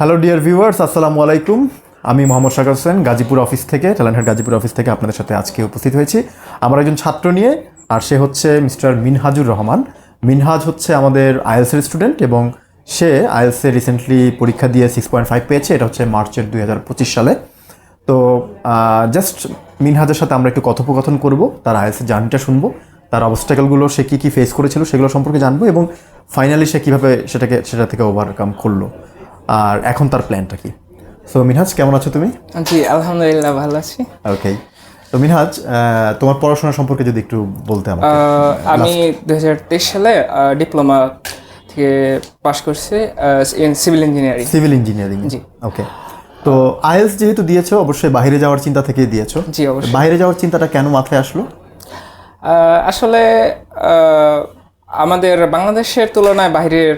Hello dear viewers আসসালামু আলাইকুম। আমি মোহাম্মদ সাগর হোসেন, গাজীপুর অফিস থেকে ট্যালেন্টেড গাজীপুর অফিস থেকে আপনাদের সাথে আজকে উপস্থিত হয়েছি। আমার একজন ছাত্র নিয়ে, আর সে হচ্ছে মিস্টার মিনহাজুর রহমান। মিনহাজ হচ্ছে আমাদের আইএলসের স্টুডেন্ট এবং সে আইএলসে রিসেন্টলি পরীক্ষা দিয়ে সিক্স পয়েন্ট ফাইভ পেয়েছে, এটা হচ্ছে মার্চের দুই হাজার পঁচিশ সালে। তো জাস্ট মিনহাজের সাথে আমরা একটু কথোপকথন করব, তার আইএলসের জার্নিটা শুনব, তার অবস্টাকেলগুলো সে কী কী ফেস করেছিল সেগুলো সম্পর্কে জানব এবং ফাইনালি সে কীভাবে সেটাকে, সেটা থেকে ওভারকাম করল। আর এখন তার প্ল্যানটা কি? সো মিনহাজ কেমন আছো তুমি? জি আলহামদুলিল্লাহ ভালো আছি। ওকে তো মিনহাজ তোমার পড়াশোনা সম্পর্কে যদি একটু বলতে আমাকে। আমি দু হাজার তেইশ সালে ডিপ্লোমা থেকে পাশ করছি সিভিল ইঞ্জিনিয়ারিং সিভিল ইঞ্জিনিয়ারিং জি। ওকে তো আইএলস যেহেতু দিয়েছ অবশ্যই বাইরে যাওয়ার চিন্তা থেকে দিয়েছ। জি অবশ্যই। বাইরে যাওয়ার চিন্তাটা কেন মাথায় আসলো? আসলে আমাদের বাংলাদেশের তুলনায় বাইরের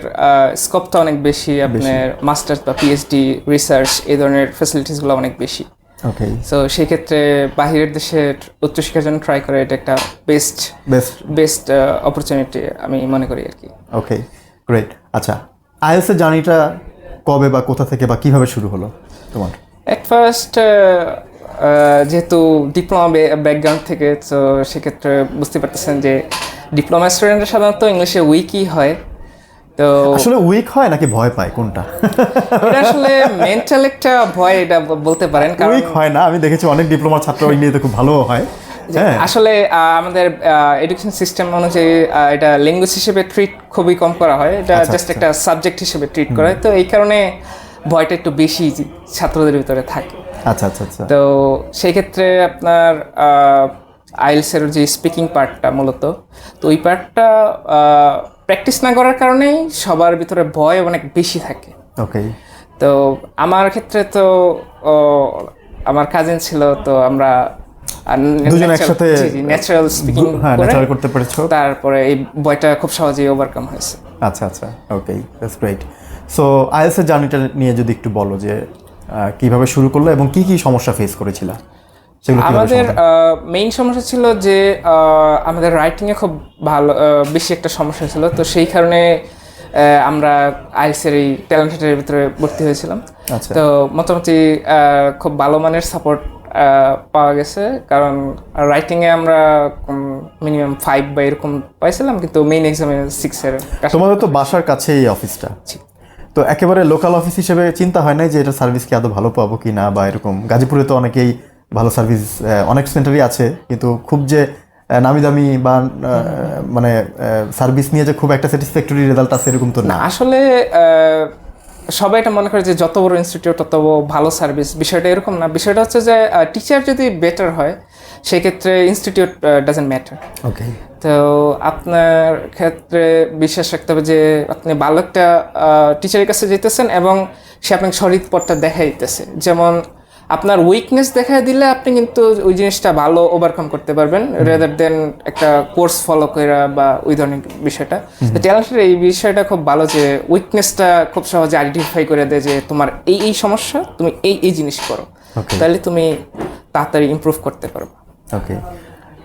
স্কোপটা অনেক বেশি আপনার মাস্টার্স বা পিএইচডি রিসার্চ এই ধরনের ফ্যাসিলিটিসগুলো অনেক বেশি। ওকে সো সেই ক্ষেত্রে বাহিরের দেশের উচ্চশিক্ষার জন্য ট্রাই করা এটা একটা বেস্ট বেস্ট বেস্ট অপরচুনিটি আমি মনে করি আর কি। ওকে গ্রেট আচ্ছা আইএলসের জার্নিটা কবে বা কোথা থেকে বা কীভাবে শুরু হলো তোমার? অ্যাট ফার্স্ট যেহেতু ডিপ্লোমা ব্যাকগ্রাউন্ড থেকে তো সেক্ষেত্রে বুঝতে পারতেছেন যে ডিপ্লোমা স্টুডেন্টরা সাধারণত ইংলিশে উইকই হয়। তো আসলে উইক হয় নাকি ভয় পায়? কোনটা? এটা আসলে মেন্টাল একটা ভয় এটা বলতে পারেন। কারণ উইক হয় না। আমি দেখেছি অনেক ডিপ্লোমা ছাত্র ইংরেজিতে খুব ভালো হয়। হ্যাঁ। আসলে আমাদের এডুকেশন সিস্টেম অনুযায়ী এটা ল্যাঙ্গুয়েজ হিসেবে ট্রিট খুবই কম করা হয়। এটা আচ্ছা, জাস্ট একটা সাবজেক্ট হিসেবে ট্রিট করা হয়। তো এই কারণে ভয়টা একটু বেশি ছাত্রদের ভিতরে থাকে। আচ্ছা আচ্ছা আচ্ছা। তো সেই ক্ষেত্রে আপনার আইলসের যে স্পিকিং পার্টটা মূলত তো ওই পার্টটা প্র্যাকটিস না করার কারণেই সবার ভিতরে ভয় অনেক বেশি থাকে। ওকে তো আমার ক্ষেত্রে তো আমার কাজিন ছিল তো আমরা দুজন একসাথে ন্যাচারাল স্পিকিং ন্যাচারাল করতে পেরেছ। তারপরে এই ভয়টা খুব সহজেই ওভারকাম হয়েছে। আচ্ছা আচ্ছা ওকে দ্যাটস গ্রেট সো আইএলসের জার্নিটা নিয়ে যদি একটু বলো যে কীভাবে শুরু করল এবং কি কি সমস্যা ফেস করেছিলা? আমাদের মেইন সমস্যা ছিল যে আমাদের রাইটিংয়ে খুব ভালো বেশি একটা সমস্যা ছিল। তো সেই কারণে আমরা আইসের এই ট্যালেন্টের ভিতরে ভর্তি হয়েছিলাম। আচ্ছা। তো মোটামুটি খুব ভালো মানের সাপোর্ট পাওয়া গেছে। কারণ রাইটিংয়ে আমরা মিনিমাম ফাইভ বা এরকম পাইছিলাম কিন্তু মেইন এক্সামে সিক্সের তোমাদের তো বাসার কাছেই এই অফিসটা তো একেবারে লোকাল অফিস হিসেবে চিন্তা হয় নাই যে এটা সার্ভিস কি আদৌ ভালো পাবো কি না বা এরকম। গাজীপুরে তো অনেকেই ভালো সার্ভিস অনেক সেন্টারই আছে কিন্তু খুব যে নামি দামি বা মানে সার্ভিস নিয়ে যে খুব একটা স্যাটিসফ্যাক্টরি রেজাল্ট আছে এরকম তো না। আসলে সবাই এটা মনে করে যে যত বড় ইনস্টিটিউট তত ভালো সার্ভিস বিষয়টা এরকম না। বিষয়টা হচ্ছে যে টিচার যদি বেটার হয় সেক্ষেত্রে ইনস্টিটিউট ডাজেন্ট ম্যাটার ওকে তো আপনার ক্ষেত্রে বিশ্বাস রাখতে হবে যে আপনি ভালো একটা টিচারের কাছে যেতেছেন এবং সে আপনাকে সঠিক পথটা দেখাই দিতেছে যেমন আপনার উইকনেস দেখায় দিলে আপনি কিন্তু ওই জিনিসটা ভালো ওভারকাম করতে পারবেন রেদার দেন একটা কোর্স ফলো করা বা ওই ধরনের বিষয়টা। তো ট্যালেন্টের এই বিষয়টা খুব ভালো যে উইকনেসটা খুব সহজে আইডেন্টিফাই করে দেয় যে তোমার এই এই সমস্যা তুমি এই এই জিনিস করো। তাহলে তুমি তাড়াতাড়ি ইমপ্রুভ করতে পারবে ওকে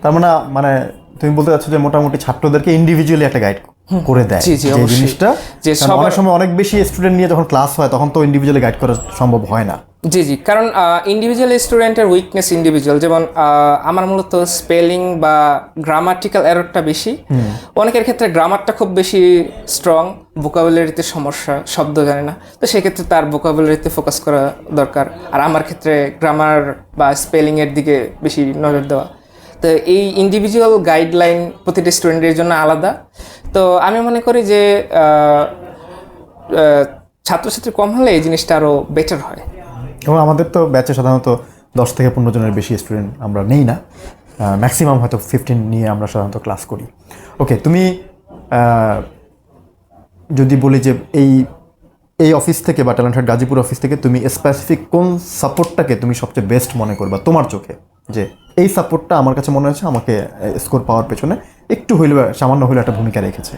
তার মানে মানে তুমি বলতে চাচ্ছ যে মোটামুটি ছাত্রদেরকে ইন্ডিভিজুয়ালি একটা গাইড করে দেয় যে। জিনিসটা। যে সবার- সময় অনেক বেশি স্টুডেন্ট নিয়ে যখন ক্লাস হয় তখন তো ইন্ডিভিজুয়ালি গাইড করা সম্ভব হয় না। জি জি। কারণ ইন্ডিভিজুয়াল স্টুডেন্টের উইকনেস ইন্ডিভিজুয়াল যেমন আমার মূলত স্পেলিং বা গ্রামাটিক্যাল এররটা বেশি। অনেকের ক্ষেত্রে গ্রামারটা খুব বেশি স্ট্রং ভোকাবুলারিতে সমস্যা শব্দ জানে না। তো সেক্ষেত্রে তার ভোকাবুলারিতে ফোকাস করা দরকার। আর আমার ক্ষেত্রে গ্রামার বা স্পেলিংয়ের দিকে বেশি নজর দেওয়া। তো এই ইন্ডিভিজুয়াল গাইডলাইন প্রতিটি স্টুডেন্টের জন্য আলাদা। তো আমি মনে করি যে ছাত্রছাত্রী কম হলে এই জিনিসটা আরও বেটার হয়। এবং আমাদের তো ব্যাচে সাধারণত দশ থেকে পনেরো জনের বেশি স্টুডেন্ট আমরা নেই না। ম্যাক্সিমাম হয়তো ফিফটিন নিয়ে আমরা সাধারণত ক্লাস করি। ওকে তুমি যদি বলি যে এই এই অফিস থেকে বা ট্যালেন্টেড গাজীপুর অফিস থেকে তুমি স্পেসিফিক কোন সাপোর্টটাকে তুমি সবচেয়ে বেস্ট মনে করবা তোমার চোখে? যে এই সাপোর্টটা আমার কাছে মনে হয়েছে, আমাকে স্কোর পাওয়ার পেছনে একটু হইলেও, সামান্য হইলেও একটা ভূমিকা রেখেছে।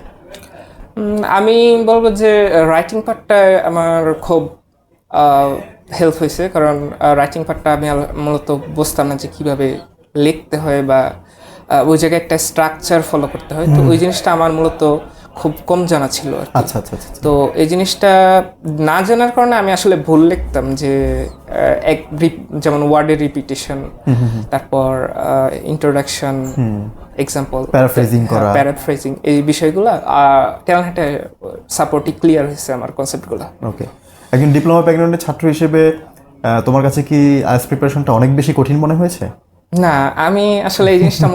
আমি বলব যে রাইটিং পার্টটা আমার খুব হেল্প হয়েছে। কারণ রাইটিং পার্টটা আমি মূলত বুঝতাম না যে কীভাবে লিখতে হয় বা ওই জায়গায় একটা স্ট্রাকচার ফলো করতে হয়। তো ওই জিনিসটা আমার মূলত খুব কম জানা ছিল আর আচ্ছা আচ্ছা আচ্ছা তো এই জিনিসটা না জানার কারণে আমি আসলে ভুল লিখতাম যে এক যেমন ওয়ার্ডের রিপিটেশন তারপর ইন্ট্রোডাকশন এক্সাম্পল Paraphrasing করা। প্যারাফ্রেজিং এই বিষয়গুলো ট্যালেন্ট হান্টে সাপোর্টই ক্লিয়ার হয়েছে আমার কনসেপ্টগুলো ওকে একজন ডিপ্লোমা ব্যাকগ্রাউন্ডের ছাত্র হিসেবে তোমার কাছে কি আইএস প্রিপারেশনটা অনেক বেশি কঠিন মনে হয়েছে? না আমি আসলে এই জিনিসটা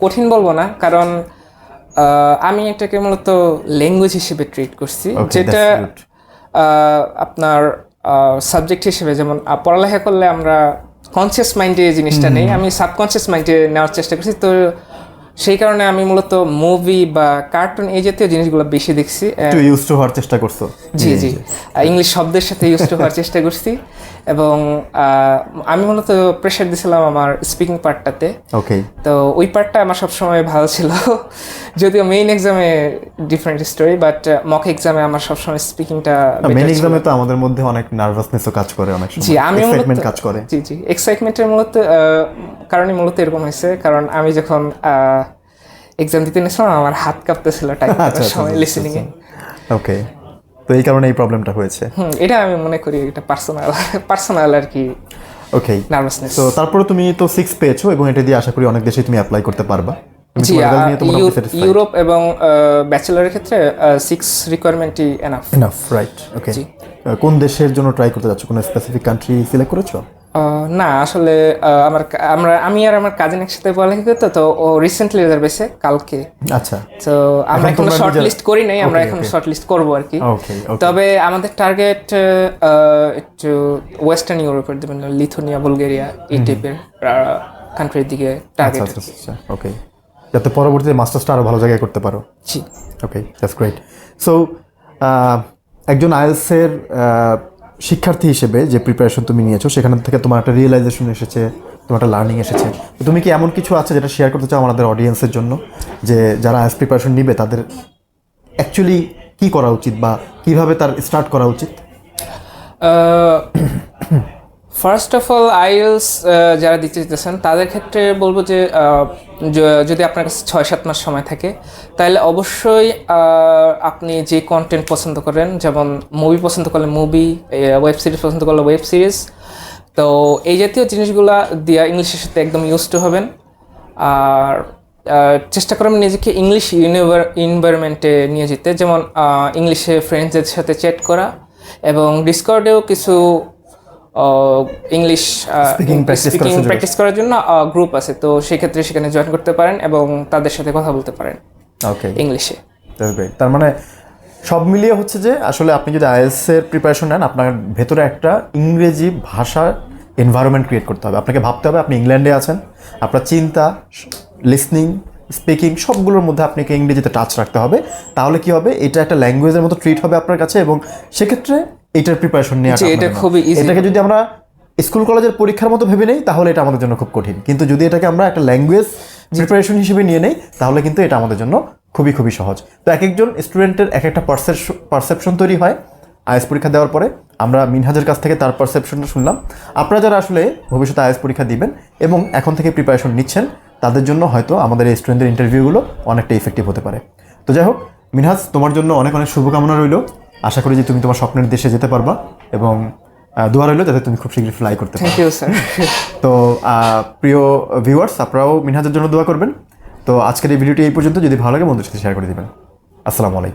কঠিন বলব না কারণ আমি এটাকে মূলত ল্যাঙ্গুয়েজ হিসেবে ট্রিট করছি যেটা আপনার সাবজেক্ট হিসেবে যেমন পড়ালেখা করলে আমরা কনসিয়াস মাইন্ডে এই জিনিসটা নেই আমি সাবকনসিয়াস মাইন্ডে নেওয়ার চেষ্টা করছি তো সেই কারণে আমি মূলত মুভি বা কার্টুন এই জাতীয় জিনিসগুলো বেশি দেখছি ইউজ টু হওয়ার চেষ্টা করছ। জি জি ইংলিশ শব্দের সাথে ইউজ টু হওয়ার চেষ্টা করছি। এবং আমি মূলত প্রেশার দিছিলাম আমার স্পিকিং পার্টটাতে ওকে তো ওই পার্টটা আমার সবসময় ভালো ছিল। যদিও মেইন এক্সামে ডিফারেন্ট স্টোরি বাট মক এক্সামে আমার সবসময় স্পিকিংটা মেন এক্সামে তো আমাদের মধ্যে অনেক নার্ভাসনেসও কাজ করে অনেক জি আমি এক্সাইটমেন্ট কাজ করে। জি জি এক্সাইটমেন্টের মূলত কারণে মূলত এরকম হয়েছে। কারণ আমি যখন এক্সাম দিতে নিয়েছিলাম আমার হাত কাঁপতেছিল টাইপ আচ্ছা, আচ্ছা, সময় আচ্ছা, লিসেনিং এ ওকে তো এই কারণে এই প্রবলেমটা হয়েছে। হুম, এটা আমি মনে করি এটা পার্সোনাল পার্সোনাল আর কি ওকে নার্ভাসনেস তো তারপরে তুমি তো সিক্স পেয়েছ এবং এটা দিয়ে আশা করি অনেক দেশে তুমি অ্যাপ্লাই করতে পারবা। জি? ইউরোপ এবং ব্যাচেলরের ক্ষেত্রে সিক্স রিকোয়ারমেন্টই এনাফ এনাফ রাইট ওকে। কোন দেশের জন্য ট্রাই করতে যাচ্ছ? কোন স্পেসিফিক কান্ট্রি সিলেক্ট করেছ? না আসলে আমার আমরা আমি আর আমার কাজিন একসাথে পড়ালেখা করতো তো ও রিসেন্টলি রেজাল্ট পেয়েছে কালকে। আচ্ছা। তো আমরা এখন শর্ট লিস্ট করি নাই আমরা এখন শর্ট লিস্ট করব আর কি। ওকে ওকে তবে আমাদের টার্গেট একটু ওয়েস্টার্ন ইউরোপের যেমন লিথুনিয়া বুলগেরিয়া এই টাইপের কান্ট্রির দিকে আচ্ছা টার্গেট আচ্ছা আচ্ছা ওকে যাতে পরবর্তীতে মাস্টার্সটা আরও ভালো জায়গায় করতে পারো। জি। ওকে দ্যাটস গ্রেট সো একজন আইএলসের শিক্ষার্থী হিসেবে যে প্রিপারেশন তুমি নিয়েছো, সেখান থেকে তোমার একটা রিয়েলাইজেশন এসেছে, তোমার একটা লার্নিং এসেছে। তুমি কি এমন কিছু আছে যেটা শেয়ার করতে চাও আমাদের অডিয়েন্সের জন্য? যে যারা আজ প্রিপারেশন নিবে, তাদের অ্যাকচুয়ালি কী করা উচিত বা কীভাবে তার স্টার্ট করা উচিত? ফার্স্ট অফ অল আইএলস যারা দিতে যেতেছেন তাদের ক্ষেত্রে বলব যে যদি আপনার কাছে ছয় সাত মাস সময় থাকে, তাহলে অবশ্যই আপনি যে কন্টেন্ট পছন্দ করেন, যেমন মুভি পছন্দ করলে মুভি ওয়েব সিরিজ পছন্দ করলে ওয়েব সিরিজ তো এই জাতীয় জিনিসগুলা দিয়া ইংলিশের সাথে একদম ইউজ টু হবেন। আর চেষ্টা করবেন নিজেকে ইংলিশ ইউনিভার ইনভায়রনমেন্টে নিয়ে যেতে, যেমন ইংলিশে ফ্রেন্ডসদের সাথে চ্যাট করা, এবং ডিসকর্ডেও কিছু ইংলিশ স্পিকিং প্র্যাকটিস করার জন্য গ্রুপ আছে। তো সেক্ষেত্রে সেখানে জয়েন করতে পারেন এবং তাদের সাথে কথা বলতে পারেন ওকে ইংলিশে তার মানে সব মিলিয়ে হচ্ছে যে আসলে আপনি যদি আইএলস এর প্রিপারেশন নেন আপনার ভেতরে একটা ইংরেজি ভাষা এনভায়রনমেন্ট ক্রিয়েট করতে হবে। আপনাকে ভাবতে হবে আপনি ইংল্যান্ডে আছেন আপনার চিন্তা লিসনিং স্পিকিং সবগুলোর মধ্যে আপনাকে ইংরেজিতে টাচ রাখতে হবে। তাহলে কি হবে? এটা একটা ল্যাঙ্গুয়েজের মতো ট্রিট হবে আপনার কাছে এবং সেক্ষেত্রে এইটার প্রিপারেশন নেওয়া এটা খুবই এটাকে যদি আমরা স্কুল কলেজের পরীক্ষার মতো ভেবে নেই তাহলে এটা আমাদের জন্য খুব কঠিন। কিন্তু যদি এটাকে আমরা একটা ল্যাঙ্গুয়েজ প্রিপারেশন হিসেবে নিয়ে নেই তাহলে কিন্তু এটা আমাদের জন্য খুবই খুবই সহজ। তো এক একজন স্টুডেন্টের এক একটা পারসেপশন তৈরি হয় আইএস পরীক্ষা দেওয়ার পরে। আমরা মিনহাজের কাছ থেকে তার পারসেপশনটা শুনলাম। আপনারা যারা আসলে ভবিষ্যতে আইএস পরীক্ষা দিবেন এবং এখন থেকে প্রিপারেশন নিচ্ছেন তাদের জন্য হয়তো আমাদের এই স্টুডেন্টদের ইন্টারভিউগুলো অনেকটা ইফেক্টিভ হতে পারে। তো যাই হোক মিনহাজ তোমার জন্য অনেক অনেক শুভকামনা রইল। আশা করি যে তুমি তোমার স্বপ্নের দেশে যেতে পারবা এবং দোয়া রইল যাতে তুমি খুব শীঘ্রই ফ্লাই করতে পারো থ্যাংক ইউ স্যার তো প্রিয় ভিউয়ার্স আপনারাও মিনহাজের জন্য দোয়া করবেন। তো আজকের এই ভিডিওটি এই পর্যন্ত। যদি ভালো লাগে বন্ধুর সাথে শেয়ার করে দেবেন। আসসালামু আলাইকুম।